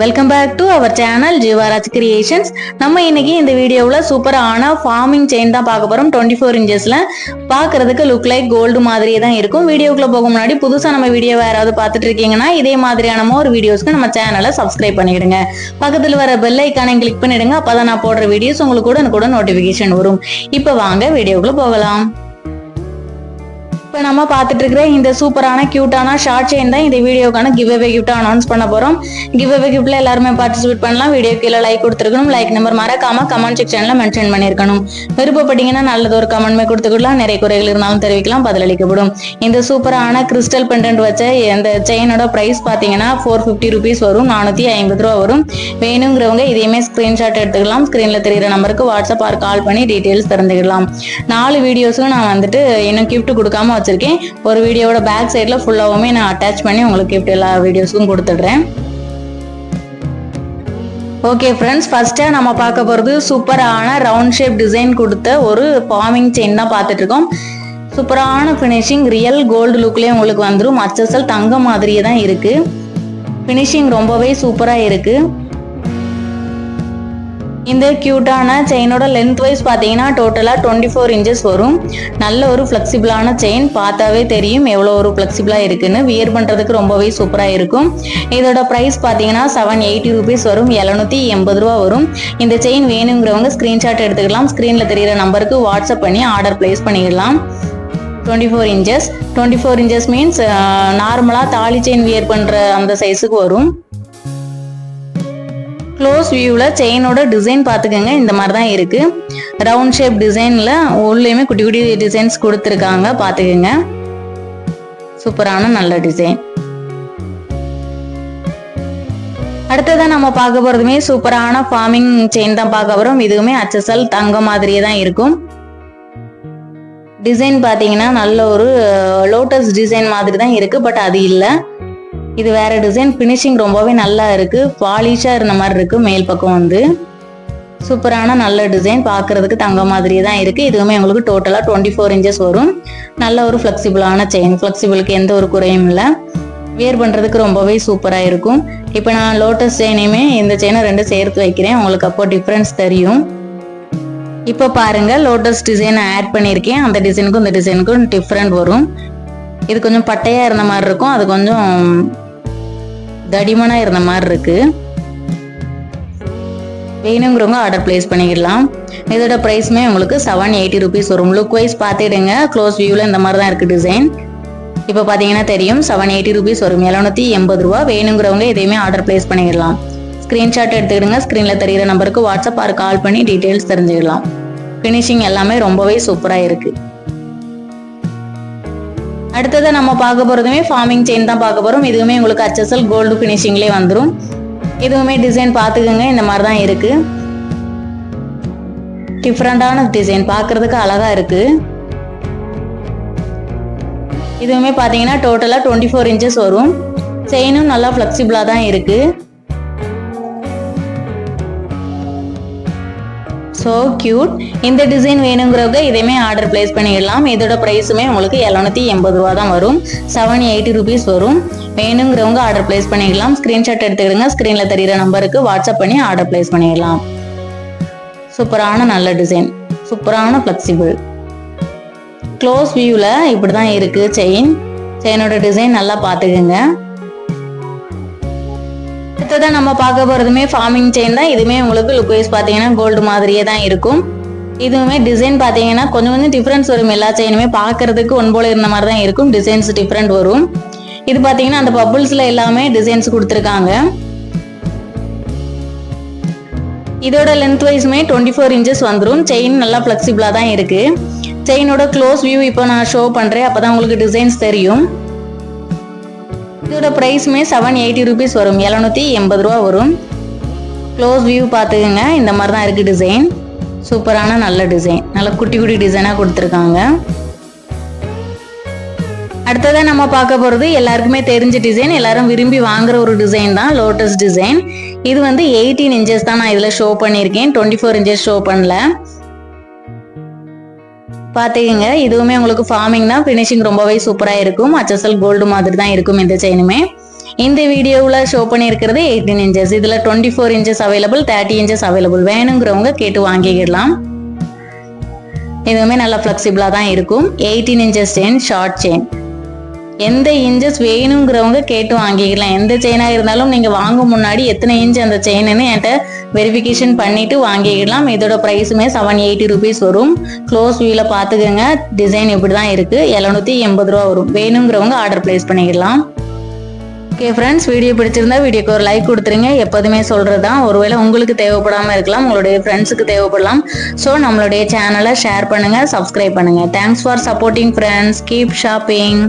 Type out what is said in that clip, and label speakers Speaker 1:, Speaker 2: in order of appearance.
Speaker 1: Welcome back to our channel Jeevaraj creations நம்ம இன்னைக்கு இந்த வீடியோவில் சூப்பரான ஃபார்மிங் செயின் தான் பார்க்க போகிறோம் டுவெண்ட்டி ஃபோர் இன்ச்சஸில் பார்க்கறதுக்கு லுக் லைக் கோல்டு மாதிரியே தான் இருக்கும். வீடியோக்குள்ளே போக முன்னாடி புதுசாக நம்ம வீடியோ யாராவது பார்த்துட்டு இருக்கீங்கன்னா இதே மாதிரியான ஒரு வீடியோஸ்க்கு நம்ம சேனலை சப்ஸ்கிரைப் பண்ணிடுங்க. பக்கத்தில் வர பெல் ஐக்கானை கிளிக் பண்ணிடுங்க. அப்பதான் நான் போடுற வீடியோஸ் உங்களுக்கு கூட கூட நோட்டிஃபிகேஷன் வரும். இப்போ வாங்க வீடியோக்குள்ளே போகலாம். இப்போ நம்ம பார்த்துட்டு இருக்கிற இந்த சூப்பரான கியூட்டான ஷார்ட் செயின் தான் இந்த வீடியோக்கான கிவ் அவே கிஃப்ட்டாக அனௌன்ஸ் பண்ண போகிறோம் கிவ் அவே கிஃப்ட்டில் எல்லாருமே பார்ட்டிசிபேட் பண்ணலாம். வீடியோ கீழே லைக் கொடுத்துருக்கணும். லைக் நம்பர் மறக்காம கமெண்ட் செக்ஷனில் மென்ஷன் பண்ணிருக்கணும் விருப்பப்பட்டீங்கன்னா நல்லது ஒரு கமெண்ட்மே கொடுத்துக்கலாம். நிறைய குறைகள் இருந்தாலும் தெரிவிக்கலாம். பதிலளிக்கப்படும். இந்த சூப்பரான கிறிஸ்டல் பெண்டன்ட் வச்ச இந்த செயினோட ப்ரைஸ் பார்த்தீங்கன்னா ஃபோர் ஃபிஃப்டி ருபீஸ் வரும். நானூற்றி ஐம்பது ரூபா வரும். வேணுங்கிறவங்க இதையுமே ஸ்க்ரீன்ஷாட் எடுத்துக்கலாம். ஸ்க்ரீனில் தெரிகிற நம்பருக்கு வாட்ஸ்அப் ஆர் கால் பண்ணி டீட்டெயில்ஸ் தெரிஞ்சுக்கலாம். நாலு வீடியோஸும் நான் வந்துட்டு இன்னும் கிஃப்ட் கொடுக்காம வச்சிருக்கேன். ஒரு வீடியோவோட பேக் சைடில் ஃபுல்லாகவுமே நான் அட்டாச் பண்ணி உங்களுக்கு gift எல்லா வீடியோஸும் கொடுத்துடுறேன். ஓகே ஃப்ரெண்ட்ஸ் ஃபர்ஸ்ட்டாக நம்ம பார்க்க போகிறது சூப்பரான ரவுண்ட் ஷேப் டிசைன் கொடுத்த ஒரு ஃபார்மிங் செயின் தான் பார்த்துட்டு இருக்கோம். சூப்பரான ஃபினிஷிங் ரியல் கோல்டு லுக்லேயே உங்களுக்கு வந்துடும் அச்சசல் தங்க மாதிரியே தான் இருக்குது ஃபினிஷிங் ரொம்பவே சூப்பராக இருக்குது இந்த க்யூட்டான செயினோட லென்த் வைஸ் பார்த்தீங்கன்னா டோட்டலாக டுவெண்ட்டி ஃபோர் இன்ச்சஸ் வரும். நல்ல ஒரு ஃப்ளெக்சிபிளான செயின் பார்த்தாவே தெரியும் எவ்வளோ ஒரு ஃப்ளெக்சிபிளாக இருக்குன்னு. வியர் பண்ணுறதுக்கு ரொம்பவே சூப்பராக இருக்கும். இதோட ப்ரைஸ் பார்த்தீங்கன்னா செவன் எயிட்டி ருபீஸ் வரும். எழுநூற்றி எண்பது ரூபா வரும். இந்த செயின் வேணுங்கிறவங்க ஸ்க்ரீன்ஷாட் எடுத்துக்கலாம். ஸ்க்ரீனில் தெரியிற நம்பருக்கு வாட்ஸ்அப் பண்ணி ஆர்டர் ப்ளேஸ் பண்ணிடலாம். Twenty four inches twenty four inches means நார்மலாக தாலி செயின் வியர் பண்ணுற அந்த சைஸுக்கு வரும். க்ளோஸ் வியூவில் செயினோட டிசைன் பார்த்துக்கோங்க. இந்த மாதிரி தான் இருக்குது ரவுண்ட் ஷேப் டிசைனில் உள்ளேயுமே குட்டி குட்டி டிசைன்ஸ் கொடுத்துருக்காங்க. பார்த்துக்கோங்க. சூப்பரான நல்ல டிசைன் அடுத்ததான் நம்ம பார்க்க போகிறதுமே சூப்பரான ஃபார்மிங் செயின் தான் பார்க்க போகிறோம் இதுவுமே அச்சசல் தங்க மாதிரியே தான் இருக்கும். டிசைன் பார்த்தீங்கன்னா நல்ல ஒரு லோட்டஸ் டிசைன் மாதிரி தான் இருக்குது பட் அது இல்லை. இது வேற டிசைன் ஃபினிஷிங் ரொம்பவே நல்லா இருக்கு. பாலிஷா இருந்த மாதிரி இருக்கு. மேல் பக்கம் வந்து சூப்பரான நல்ல டிசைன் பார்க்கறதுக்கு தங்க மாதிரியே தான் இருக்கு. இதுவுமே உங்களுக்கு டோட்டலாக டுவெண்ட்டி ஃபோர் இன்ச்சஸ் வரும். நல்ல ஒரு ஃப்ளெக்சிபிளான செயின் ஃப்ளெக்சிபிளுக்கு எந்த ஒரு குறையும் இல்லை. வியர் பண்ணுறதுக்கு ரொம்பவே சூப்பராக இருக்கும். இப்போ நான் லோட்டஸ் செயினையுமே இந்த செயினை ரெண்டு சேர்த்து வைக்கிறேன். உங்களுக்கு அப்போ டிஃப்ரென்ஸ் தெரியும். இப்போ பாருங்க லோட்டஸ் டிசைன் ஆட் பண்ணியிருக்கேன். அந்த டிசைனுக்கும் இந்த டிசைனுக்கும் டிஃப்ரெண்ட் வரும். இது கொஞ்சம் பட்டையா இருந்த மாதிரி இருக்கும். அது கொஞ்சம் தடிமனாக இருந்த மாதிரி இருக்கு. வேணுங்கிறவங்க ஆர்டர் பிளேஸ் பண்ணிக்கலாம் இதோட ப்ரைஸுமே உங்களுக்கு செவன் எயிட்டி ருபீஸ் வரும். லுக் வைஸ் பார்த்துடுங்க. க்ளோஸ் வியூவில் இந்த மாதிரி தான் இருக்குது டிசைன் இப்போ பார்த்தீங்கன்னா தெரியும். செவன் எயிட்டி ருபீஸ் வரும். எழுநூற்றி எண்பது ரூபா. வேணுங்கிறவங்க எதையுமே ஆர்டர் பிளேஸ் பண்ணிடலாம் ஸ்க்ரீன்ஷாட் எடுத்துக்கிடுங்க. ஸ்க்ரீனில் தெரிகிற நம்பருக்கு வாட்ஸ்அப் ஆர் கால் பண்ணி டீட்டெயில்ஸ் தெரிஞ்சுக்கலாம் ஃபினிஷிங் எல்லாமே ரொம்பவே சூப்பராக இருக்குது அடுத்ததை நம்ம பார்க்க போகிறதுமே ஃபார்மிங் செயின் தான் பார்க்க போகிறோம் இதுவுமே உங்களுக்கு அச்சசல் கோல்டு ஃபினிஷிங்லேயே வந்துடும் இதுவுமே டிசைன் பார்த்துக்கோங்க. இந்த மாதிரி தான் இருக்குது டிஃப்ரெண்டான டிசைன் பார்க்கறதுக்கு அழகாக இருக்குது இதுவுமே பார்த்தீங்கன்னா டோட்டலாக டுவெண்ட்டி ஃபோர் இன்ச்சஸ் வரும். செயினும் நல்லா ஃப்ளெக்சிபிளாக தான் இருக்குது ஸோ க்யூட் இந்த டிசைன் வேணுங்கிறவங்க இதையுமே ஆர்டர் பிளேஸ் பண்ணிடலாம். இதோட ப்ரைஸுமே உங்களுக்கு எழுநூத்தி எண்பது ரூபா தான் வரும். செவன் எயிட்டி ருபீஸ் வரும். வேணுங்கிறவங்க ஆர்டர் பிளேஸ் பண்ணிக்கலாம் ஸ்க்ரீன்ஷாட் எடுத்துக்கிடுங்க. ஸ்க்ரீனில் தெரியிற நம்பருக்கு வாட்ஸ்அப் பண்ணி ஆர்டர் பிளேஸ் பண்ணிடலாம். சூப்பரான நல்ல டிசைன் சூப்பரான ஃப்ளெக்சிபிள் க்ளோஸ் வியூவில் இப்படி தான் இருக்குது செயின் செயினோட டிசைன் நல்லா பார்த்துக்குங்க. அடுத்ததான் நம்ம பார்க்க போகிறதுமே ஃபார்மிங் செயின் தான். இதுவுமே உங்களுக்கு லுக் வைஸ் பார்த்தீங்கன்னா கோல்டு மாதிரியே தான் இருக்கும். இதுவுமே டிசைன் பார்த்தீங்கன்னா கொஞ்சம் கொஞ்சம் டிஃப்ரென்ஸ் வரும். எல்லா செயினுமே பார்க்கறதுக்கு ஒன் போல இருந்த மாதிரி தான் இருக்கும். டிசைன்ஸ் டிஃப்ரெண்ட் வரும். இது பார்த்தீங்கன்னா அந்த பப்புள்ஸில் எல்லாமே டிசைன்ஸ் கொடுத்துருக்காங்க. இதோட லென்த் வைஸுமே டுவெண்ட்டி ஃபோர் இன்ச்சஸ் வந்துடும் செயின் நல்லா ஃப்ளெக்சிபிளாக தான் இருக்குது செயினோட க்ளோஸ் வியூ இப்போ நான் ஷோ பண்ணுறேன் அப்போ தான் உங்களுக்கு டிசைன்ஸ் தெரியும். இதோட ப்ரைஸுமே செவன் எயிட்டி ருபீஸ் வரும். எழுநூற்றி எண்பது ரூபா வரும். க்ளோஸ் வியூ பார்த்துக்குங்க. இந்த மாதிரி தான் இருக்குது டிசைன் சூப்பரான நல்ல டிசைன் நல்ல குட்டி குட்டி டிசைனாக கொடுத்துருக்காங்க. அடுத்ததாக நம்ம பார்க்க போகிறது எல்லாருக்குமே தெரிஞ்ச டிசைன் எல்லாரும் விரும்பி வாங்குற ஒரு டிசைன் தான் லோட்டஸ் டிசைன் இது வந்து எயிட்டீன் இன்ச்சஸ் தான் நான் இதில் ஷோ பண்ணியிருக்கேன். டுவெண்ட்டி ஃபோர் இன்ச்சஸ் ஷோ பண்ணல. பார்த்துக்கங்க இதுவுமே உங்களுக்கு ஃபார்மிங் தான் ஃபினிஷிங் ரொம்பவே சூப்பராக இருக்கும். அச்சசல் கோல்டு மாதிரி தான் இருக்கும் இந்த செயினுமே இந்த வீடியோவில் ஷோ பண்ணியிருக்கிறது எயிட்டீன் இன்ச்சஸ் இதில் twenty four inches available thirty inches available வேணுங்கிறவங்க கேட்டு வாங்கிக்கிடலாம். இதுவுமே நல்லா ஃப்ளெக்சிபிளாக தான் இருக்கும். Eighteen inches chain short chain எந்த இன்ச்சஸ் வேணுங்கிறவங்க கேட்டு வாங்கிக்கலாம். எந்த செயினாக இருந்தாலும் நீங்கள் வாங்கும் முன்னாடி எத்தனை இன்ச் அந்த செயின்னு என்கிட்ட வெரிஃபிகேஷன் பண்ணிட்டு வாங்கிக்கலாம். இதோட ப்ரைஸுமே செவன் எயிட்டி ருபீஸ் வரும். க்ளோஸ் வியூவில் பார்த்துக்கோங்க. டிசைன் இப்படி தான் இருக்குது எழுநூற்றி எண்பது ரூபா வரும். வேணுங்கிறவங்க ஆர்டர் ப்ளேஸ் பண்ணிக்கலாம். ஓகே ஃப்ரெண்ட்ஸ் வீடியோ பிடிச்சிருந்தா வீடியோக்கு ஒரு லைக் கொடுத்துருங்க. எப்போதுமே சொல்கிறது தான் ஒருவேளை உங்களுக்கு தேவைப்படாமல் இருக்கலாம். உங்களுடைய ஃப்ரெண்ட்ஸுக்கு தேவைப்படலாம். ஸோ நம்மளுடைய சேனலை ஷேர் பண்ணுங்கள் சப்ஸ்கிரைப் பண்ணுங்கள் thanks for supporting friends keep shopping